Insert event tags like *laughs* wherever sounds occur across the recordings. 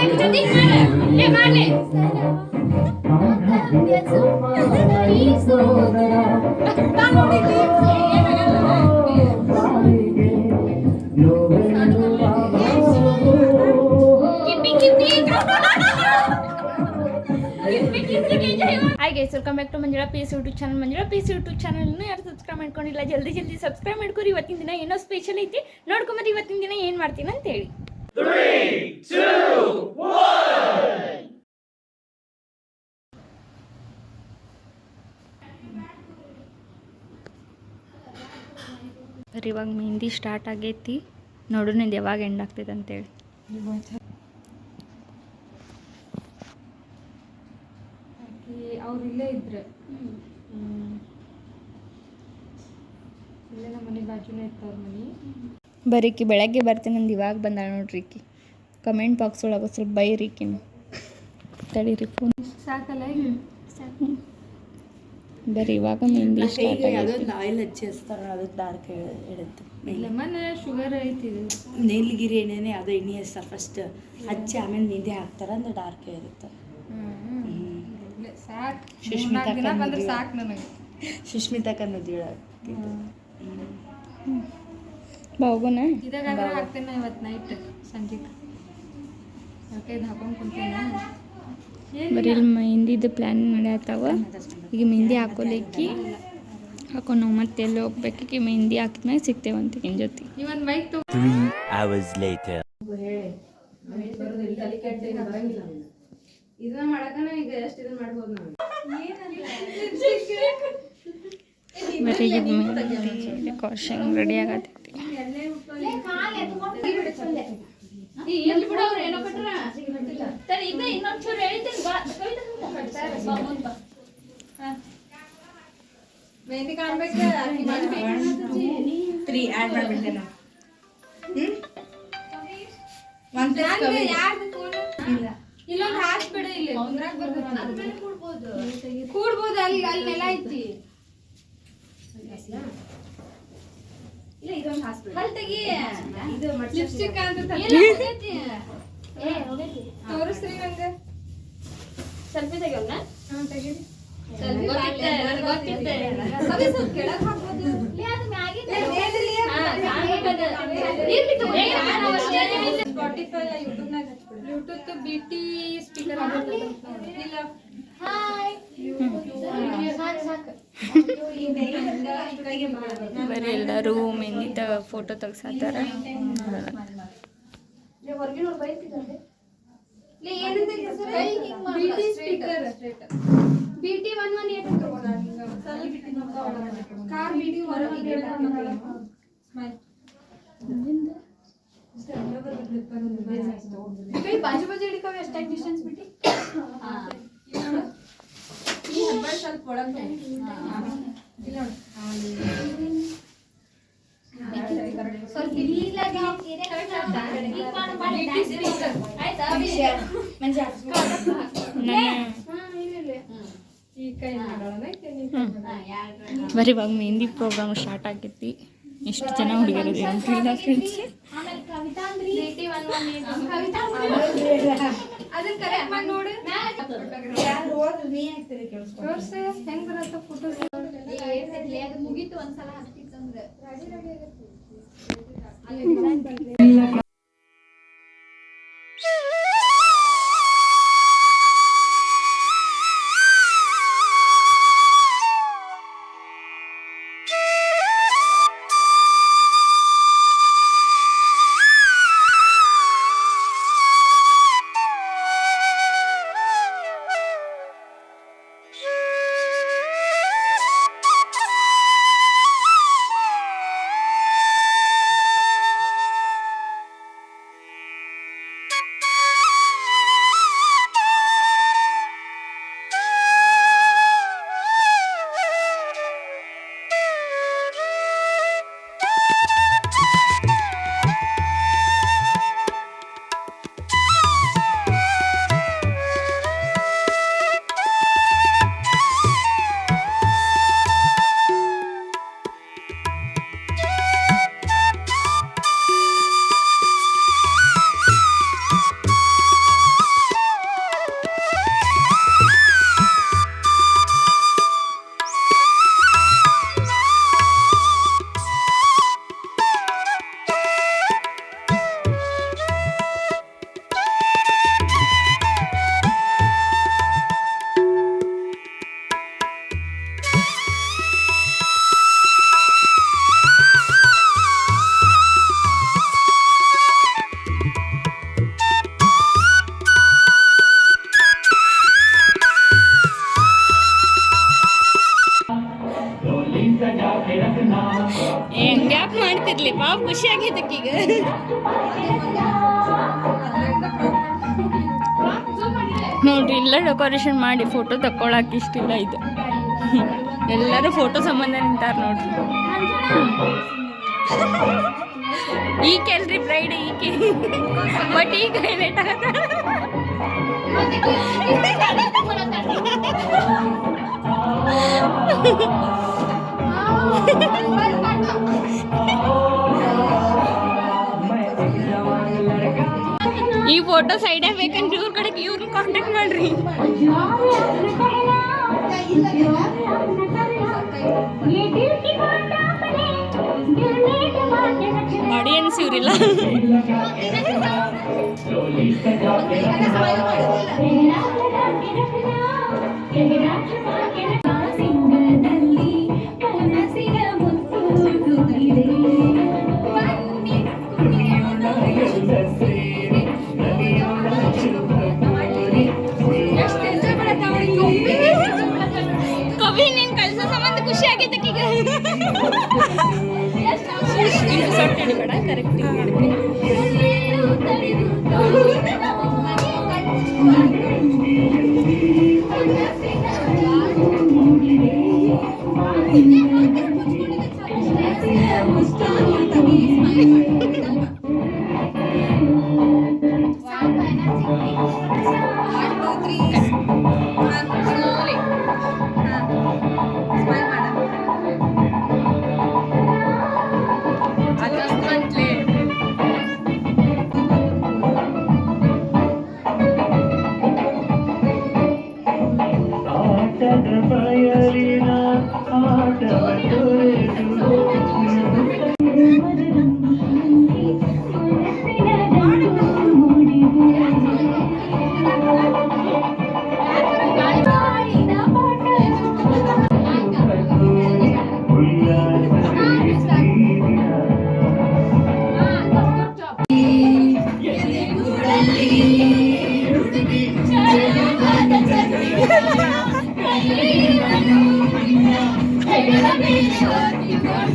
Hi guys welcome back to Manjula peace YouTube channel Manjula peace YouTube ಚಾನಲ್ನ ಯಾರು subscribe ಮಾಡ್ಕೊಂಡಿಲ್ಲ, ಜಲ್ದಿ ಜಲ್ದಿ ಸಬ್ಸ್ಕ್ರೈಬ್ ಮಾಡ್ಕೊರಿ. ಇವತ್ತಿನ ದಿನ ಏನೋ ಸ್ಪೆಷಲ್ ಐತಿ. ನೋಡ್ಕೊಂಬರಿ ಇವತ್ತಿನ ದಿನ ಏನು ಮಾಡ್ತೀನಿ ಅಂತ two, one. ಇವಾಗ ಮೆಹಂದಿ ಸ್ಟಾರ್ಟ್ ಆಗೈತಿ. ನೋಡು ನಿಂದು ಯಾವಾಗ ಎಂಡ್ ಆಗ್ತೈತೆ ಅಂತೇಳಿ. ಅವ್ರು ಇಲ್ಲೇ ಇದ್ರೆ. ಇಲ್ಲೇ ನಮ್ಮ ಮನೆ ಬಾಜುನೇ ಇತ್ತು ಅವ್ರ ಮನೆ. ಬರೀಕಿ ಬೆಳಗ್ಗೆ ಬರ್ತೀನಿ ಅಂದು ಇವಾಗ ಬಂದಾಳ ನೋಡ್ರಿ ಈಕಿ. ಕಮೆಂಟ್ ಬಾಕ್ಸ್ ಒಳಗೆ ಸ್ವಲ್ಪ ಬೈರಿಕಿನ ತಡೀರಿ ಫೋನ್ ಸಾಕಲ್ಲ ಬರೀ ಇವಾಗ ಮೆಹಂದಿ ಸ್ಟಾರ್ಟ್ ಅದೊಂದು ಆಯಿಲ್ ಹಚ್ಚಿ ಹಚ್ತಾರೆ ಅದು ಡಾರ್ಕ್ ಇಡುತ್ತೆ. ಲೆಮನ್ ಶುಗರ್ ಐತಿ ನೀಲಗಿರಿ ಎಣ್ಣೆನೆ ಅದು ಎಣ್ಣೆ ಹಚ್ತಾರೆ ಫಸ್ಟ್ ಹಚ್ಚಿ ಆಮೇಲೆ ಮೆಹಂದಿ ಹಾಕ್ತಾರೆ ಅಂದ್ರೆ ಡಾರ್ಕ್ ಇರುತ್ತೆ. ಸುಷ್ಮಿತಾ ಸಾಕ್. ಸುಷ್ಮಿತಾ ಮೂರ್ನಾಲ್ಕು ದಿನ ಹೋಗೋಣ ಇದಾಗಾದ್ರೆ ಹಾಕ್ತೇನೆ ಇವತ್ತು ನೈಟ್ ಸಂಜೆಗೆ. ಯಾಕೆ ಇದು ಹಾಕೊಂಡು ಕುಂತೇನೆ. ಬರೀ ಇಲ್ಲಿ ಮೆಹಂದಿದು ಪ್ಲ್ಯಾನ್ ನಡೆಯತ್ತಾವ ಈಗ ಮೆಹಂದಿ ಹಾಕೊಲಿಕ್ಕಿ ಹಾಕೊಂಡು ನಾವು ಮತ್ತೆ ಎಲ್ಲಿ ಹೋಗ್ಬೇಕಿ? ಮೆಹಂದಿ ಹಾಕಿದ್ಮೇಲೆ ಸಿಗ್ತೇವಂತ ಇನ್ ಜೊತೆ. ಇವನ್ ಬೈಕ್ ತಗೋ Three hours ಬರಂಗಿಲ್ಲ ಇದನ್ನ ಮಾಡಕನ ಈಗ ಎಷ್ಟು ಇದನ್ನ ಮಾಡ್ಬೋದು ನಾವು ಬರೀ ಕಾಶಿಂಗ್ ರೆಡಿ ಆಗತೈತಿ. ಎಲ್ಲಿ ಬಿಡವ್ರು ಏನೋ ಕಟ್ರ ಸರಿ ಇದ ಇನ್ನೊಂಚೂರು ಹೇಳಿದ್ದೀನಿ ಬಾ ಕವಿತಾ ಬಾ ಮುಂದ್ ಬಾ. ಮೆಹಂದಿ ಕಾಣ್ಬೇಕು ತ್ರೀ ಆ್ಯಡ್ ಮಾಡಿಬಿಟ್ಟೆ ನಾವು ಇಲ್ಲೊಂದು ಹಾಕ್ಬಿಡು ಇಲ್ಲಿ. ಕೂಡ್ಬೋದು. ಅಲ್ಲಿ ಅಲ್ಲಿ ನೆಲ ಐತಿ. ಹಲ್ ತೆಗಿ. ಲಿಪ್ಸ್ಟಿಕ್ ಅಂತ ಎಲ್ಲ ಹೋಗೈತಿ. ಏ ಹೋಗೈತಿ. ತೋರಿಸ್ರಿ ನಂಗೆ. ಸೆಲ್ಫಿ ತೆಗಿಯೋಣ ಹಾ ಸೆಲ್ಫಿ ಅದೇ ಸ್ವಲ್ಪ ಕೆಳಗೆ ಲೇ, ಅದು ಮ್ಯಾಗಿಂದ ಮೇಲಿಲ್ಲಿ ಹಾ, ಮ್ಯಾಗಿಂದ. ಇರ್ಲಿ ತಗೋ. ಏ, ನಾನು ಅಷ್ಟೇ ಹೇಳಿದ್ದೆ. ಸ್ಪಾಟಿಫೈ ಯೂಟ್ಯೂಬ್ನಾಗ ಹಚ್ಬಿಡು. ಬ್ಲೂಟೂತ್ ಬಿ ಟಿ ಸ್ಪೀಕರ್ ಇಲ್ಲ. ಬರೀ ಎಲ್ಲರೂ mehndi photo ತೆಗ್ಸಾತಾರ BT one one eight car ಬಾಜು ಬಾಜು ಹಿಡ್ಕೋ ಎಷ್ಟು ಡಿಸ್ಟೆನ್ಸ್ ಬಿಟ್ಟು. ಬರೀ ಇವಾಗ ಮೆಹಂದಿ ಪ್ರೋಗ್ರಾಮ್ ಸ್ಟಾರ್ಟ್ ಆಗೈತಿ ಎಷ್ಟು ಜನ ಹುಡುಗಿಯರು ಇಲ್ಲ ಫ್ರೆಂಡ್ಸ್ ಅದನ್ನ ಕರೆಕ್ಟ್ ನೋಡು. ತೋರ್ಸು ಹೆಂಗ್ ಬರತ್ತ ಫೋಟೋಸ್ ಅದು ಮುಗೀತು ಒಂದ್ಸಲ ಹತ್ತಿತ್ತಂದ್ರೆ ಡೆಕೋರೇಷನ್ ಮಾಡಿ ಫೋಟೋ ತಕ್ಕೊಳಕ್ ಇಷ್ಟಿಲ್ಲ ಇದು. *laughs* ಎಲ್ಲರೂ ಫೋಟೋ ಸಂಬಂಧ ನಿಂತಾರ ನೋಡ್ರಿ. *laughs* ಈಕೆ ಅಲ್ರಿ ಬ್ರೈಡ್ ಈಕೆ. *laughs* ಬಟ್ ಈಗ ಲೇಟ್ ಆಗತ್ತ. ಫೋಟೋ ಸೈಡ್ ಬೇಕಂದ್ರೆ ಇವ್ರ ಕಡೆಗೆ ಇವ್ರನ್ನ ಕಾಂಟ್ಯಾಕ್ಟ್ ಮಾಡ್ರಿ. ಆಡಿಯನ್ಸ್ ಇವರಿಲ್ಲ. அடிபடா கரெக்டிங்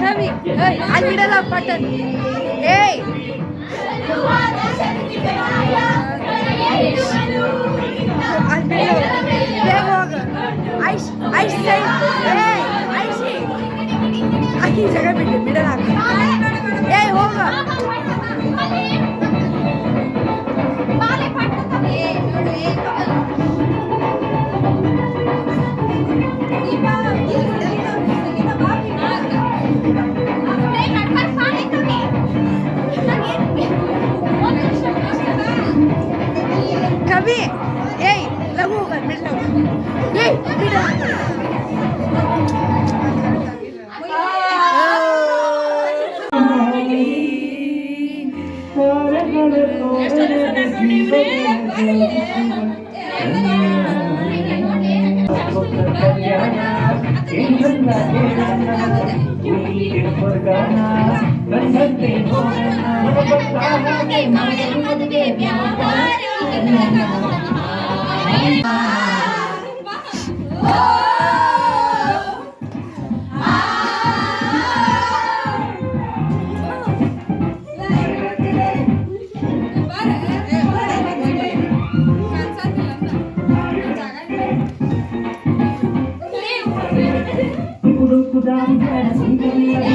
ಕವಿ ಅಲ್ಲಿ ಬಿಡಲ್ಲ ಪಟ್ಟನ್ ಏಯ್ ಅಲ್ಲಿ ಬಿಡು ಬೇಗ ಹೋಗು ಐಸ್ ಐಸ್ ಸೈಡ್ ಏಯ್ ಐಸಿ ಅಲ್ಲಿ ಜಾಗ ಬಿಟ್ಟು ಬಿಡಲ್ಲ ಏಯ್ ಹೋಗು ಕವಿ ಏಯ್ ಲಘು ಹೋಗ ಬಿಡ ಏಯ್ ಬಿಡ Every day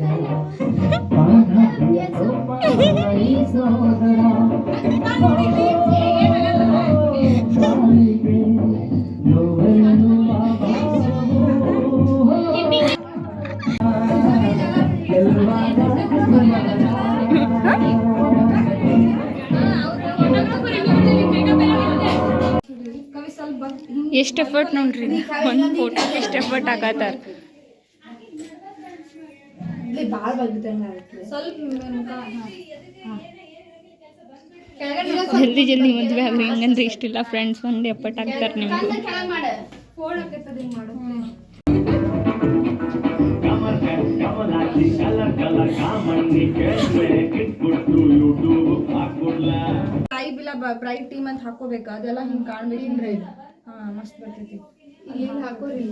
ಎಷ್ಟು ಎಫರ್ಟ್ ನೋಡ್ರಿ ಒಂದು ಫೋಟೋ ಎಷ್ಟು ಎಫರ್ಟ್ ಹಾಕತ್ತಾರ? ಇಲ್ಲಿ ಭಾಳ ಬಂದಿದ್ದಂಗೆ ಆಗುತ್ತೆ ಸ್ವಲ್ಪ ಮುಖ ಹಾ. ಹಾ. ಜಲ್ದಿ ಜಲ್ದಿ ಮದ್ವೆ ಆಗ್ರಿ ಹೆಂಗಂದ್ರೆ ಇಷ್ಟಿಲ್ಲ ಫ್ರೆಂಡ್ಸ್ ಒಂದು ಎಫರ್ಟ್ ಹಾಕ್ತಾರೆ ನಿಮ್ಗೆ ಬ್ರೈಟ್ ಇಲ್ಲ ಬ್ರೈಟ್ ಟೀಮ್ ಅಂತ ಹಾಕೋಬೇಕು? ಅದೆಲ್ಲ ಹಿಂಗ್ ಕಾಣ್ಬೇಕಿಲ್ರಿ ಹಾ ಮಸ್ತ್ ಬರ್ತೈತಿ. ಇಲ್ಲಿ ಹಾಕೋರಿ?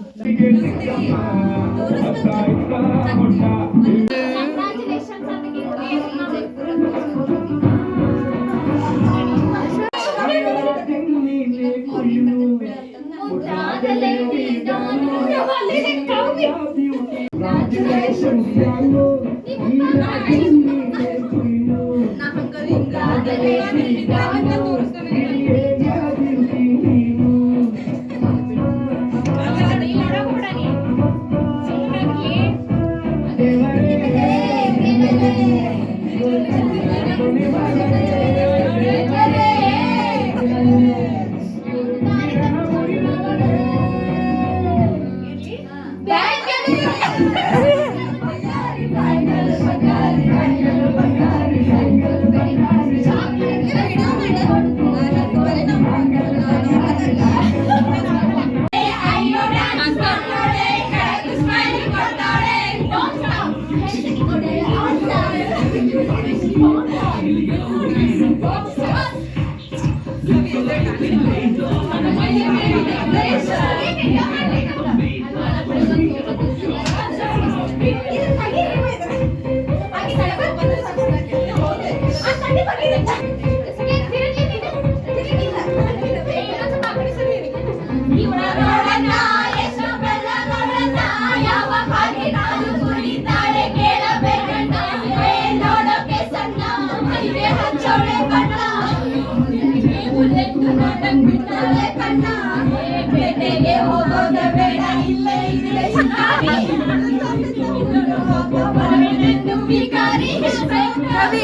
ಕವಿ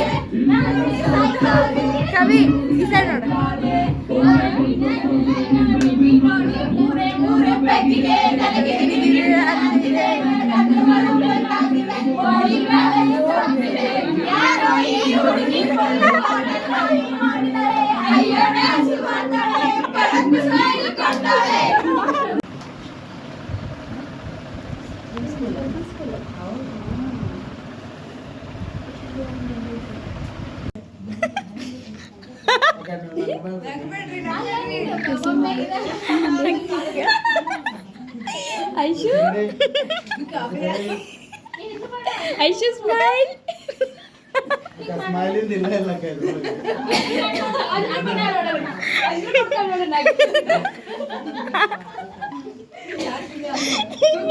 ಕವಿ ಈ ಸೈಡ್ ಮೂರೇ ಐಶು ಸ್ಮೈಲಿಂದ ಇಲ್ಲ ಇಲ್ಲ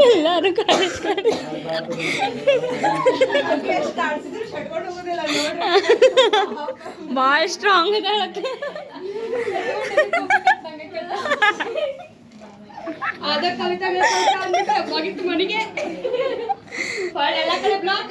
ಎಲ್ಲರೂ ಕಾಲೇಜ್ ಭಾಳ ಸ್ಟ್ರಾಂಗ್ ಕವಿತಾ ಮನೆಗೆ. ಎಲ್ಲ ಕಡೆ ಬ್ಲಾಕ್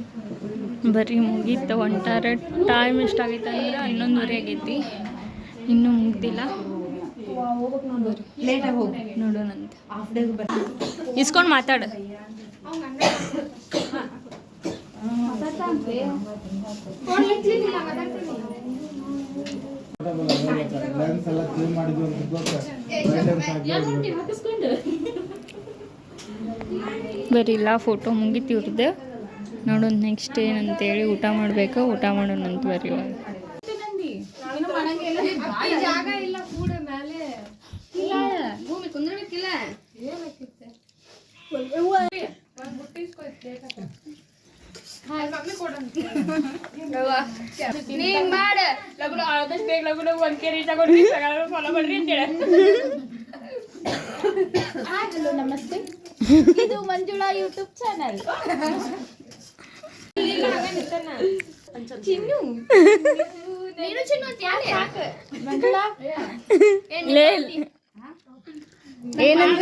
ಬರೀ ಮುಗೀತು. ಹೊಂಟಾರ ಟೈಮ್ ಎಷ್ಟಾಗೈತೆ ಅಂದ್ರೆ ಹನ್ನೊಂದುವರೆ ಆಗೈತಿ. ಇನ್ನೂ ಮುಗ್ದಿಲ್ಲ. ಲೇಟಾಗಿ ಹೋಗಿ. ನೋಡೋಣಂತ ಇಸ್ಕೊಂಡು ಮಾತಾಡು. ಬರೀ ಇಲ್ಲ ಫೋಟೋ ಮುಗೀತು ಇವ್ರದ್ದು ನೋಡೋಣ ನೆಕ್ಸ್ಟ್ ಏನಂತೇಳಿ ಊಟ ಮಾಡಬೇಕು, ಊಟ ಮಾಡೋಣಂತ ಬರೀ ಇವಾಗ ಈ ಜಾಗ ಇಲ್ಲ ಕೂಡ ಮೇಲೆ ಇಲ್ಲ ಭೂಮಿ ಕುಂದ್ರಬೇಕಿಲ್ಲ ಒಂದ್ ಬುಟ್ಟಿ ಇಸ್ಕೊ ಇದ್ plate *laughs* ಹಾಕು. ಹಾಯ್ ಮಮ್ಮಿ ಕೊಡಂತ ನೀ ಮಾಡ ಲಗುನ ಆದಷ್ಟು ಬೇಗ ಲಗುನ ಒಂದ್ ಕೆರೆ ತಗೊಂಡ್ರಿ ಫಾಲೋ ಮಾಡ್ರಿ ಅಂತೇಳಿ ನಮಸ್ತೆ ಇದು ಮಂಜುಳಾ ಯೂಟ್ಯೂಬ್ ಚಾನಲ್ ಚಿನ್ನು ನೀನು ಅಕ್ಕಿ ಅಂತ ಯಾಕೆ ಮಂಜುಳಾ ನೀ. ಏನಂತ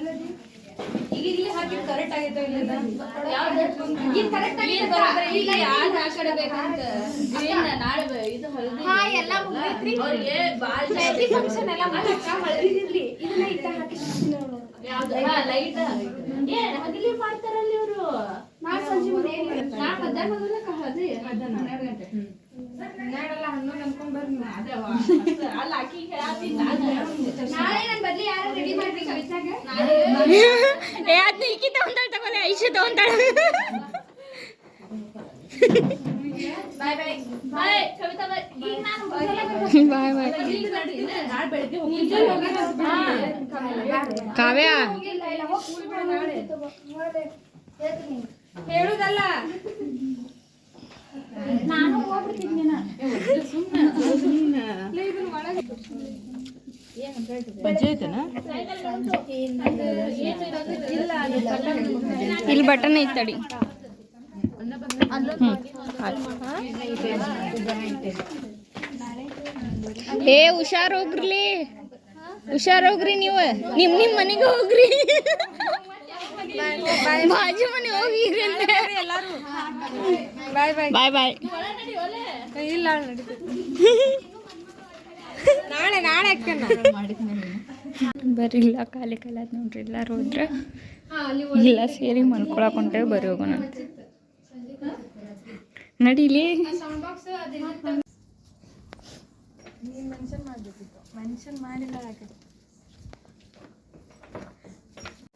ಭಾಳ ಎದುರಾಗಿತ್ತು ಮತ್ತೆ ವಾವ್ ಲೇ ಕಾವ್ಯ ಕಾವ್ಯ ಆಕಿ ಕಣ್ ಬಿಡ್ಬೇಡ ಬೇಕಂತ ಲೇ ನಾಳೆ ಇದು ಹಳದಿ ಹಾ ಎಲ್ಲ ಮುಗಿದ್ರಿ ಮೆಹಂದಿ ಫಂಕ್ಷನ್ ಎಲ್ಲ ಮುಗಿದ್ರಿ ಇದನ್ನ ಇಟ್ಟ ಲೈಟ್ ಏ ಹಗಲಿ ಮಾಡ್ತಾರಲ್ಲಿ ಇವರು ನಾಳೆ ಸಂಜೆ ನಾಳೆ ಮಧ್ಯಾಹ್ನ ಹೋಗಲ್ಲ ಹಳದಿ ಹನ್ನೆರಡಲ್ಲ ಹನ್ನೊಂದು ಅನ್ಕೊಂಡ್ ಬರ್ರಿ ನೀವು. ನಾಳೆ ನನ್ ಬದ್ಲಿ ಯಾರು ರೆಡಿ ಮಾಡ್ರಿ ಕವಿತಾಗ ಏ ಅದ್ನ ಈಕಿ ತಗೊಂತಾಳ ತಗೊಲೆ ಐಶು ತಗೊಂತಾಳ ಕಾವ್ಯ? ಹೇಳುದಲ್ಲ. ನಾನು ಹೋಗ್ಬಿಡ್ತೀನಿ ಒಳಗೆ ಇಲ್ಲಿ ಬಟನ್ ಐತಡಿ. ತಡಿ. ಏ ಹುಷಾರ್ ಹೋಗ್ರಿ. ಹುಷಾರ್ ಹೋಗ್ರಿ ನೀವು. ನಿಮ್ ನಿಮ್ ಮನೆಗೆ ಹೋಗ್ರಿ. ಬಾಜು ಮನೆ ಹೋಗಿರಿ ಬಾಯ್ ಬಾಯ್. ಬಾಯ್ ಬಾಯ್. ಇಲ್ಲ ನಾಳೆ ನಾಳೆ ಇಲ್ಲ ಖಾಲಿ ಖಾಲಿ ಆಯ್ತು ನೋಡ್ರಿ ಎಲ್ಲಾರು ಹೋದ್ರೆ. ಇಲ್ಲ ಸೇರಿ ಮಲ್ಕೊಳಕ್ ಹೊಂಟೇವೆ ಬರೀ ಹೋಗೋಣ. ಅಂತ ನಡೀಲಿ ತಿಂಡಿ ಬಾಕ್ಸ್ ಮೆನ್ಷನ್ ಮಾಡ್ಬೇಕಿತ್ತು ಮೆನ್ಷನ್ ಮಾಡಿಲ್ಲ ಯಾಕೆ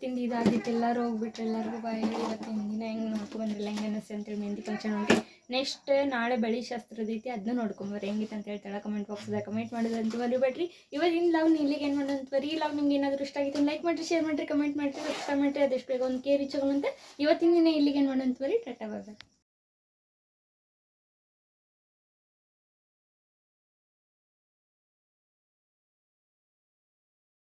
ತಿಂದು ಇದಾಗಿತ್ತು ಎಲ್ಲರೂ ಹೋಗ್ಬಿಟ್ರೆ ಎಲ್ಲರಿಗೂ ಬಾಯಿ. ಇವತ್ತು ದಿನ ಹೆಂಗೆ ನೋಡ್ಕೊ ಬಂದ್ರಲ್ಲ ಹೆಂಗೆ ಅನ್ನಿಸ್ತು ಅಂತೇಳಿ ಮೆಹಂದಿ ಫಂಕ್ಷನ್ ಹೊಂಟಿ ನೆಕ್ಸ್ಟ್ ನಾಳೆ ಬಳಿ ಶಾಸ್ತ್ರದ ಐತಿ ಅದನ್ನ ನೋಡ್ಕೊಂಬರ್ರಿ ಹೆಂಗಿತ್ತು ಅಂತ ಹೇಳ್ತಾಳೆ ಕಮೆಂಟ್ ಬಾಕ್ಸ್ದಾಗ ಕಮೆಂಟ್ ಮಾಡೋದಂತ ಮರಿಬೇಡ್ರಿ ಇವತ್ತಿನ ಲವ್ ಇಲ್ಲಿಗೆ ಏನು ಮಾಡೋದಂತ ಬರೀ ಲವ್ ನಿಮ್ಗೆ ಏನಾದರೂ ಇಷ್ಟ ಆಗಿತ್ತು ಲೈಕ್ ಮಾಡಿರಿ ಶೇರ್ ಮಾಡಿರಿ ಕಮೆಂಟ್ ಮಾಡಿರಿ ಸಬ್ಸ್ಕ್ರೈಬ್ ಮಾಡಿರಿ. ಅದೆಷ್ಟು ಬೇಗ ಒಂದು ಕೇರ್ ರೀಚ್ ಅಂತ ಇವತ್ತಿನ ದಿನ ಇಲ್ಲಿಗೆ ಏನು ಮಾಡೋಂತ ಬರೀ ಟಾಟಾ ಬಾಯ್.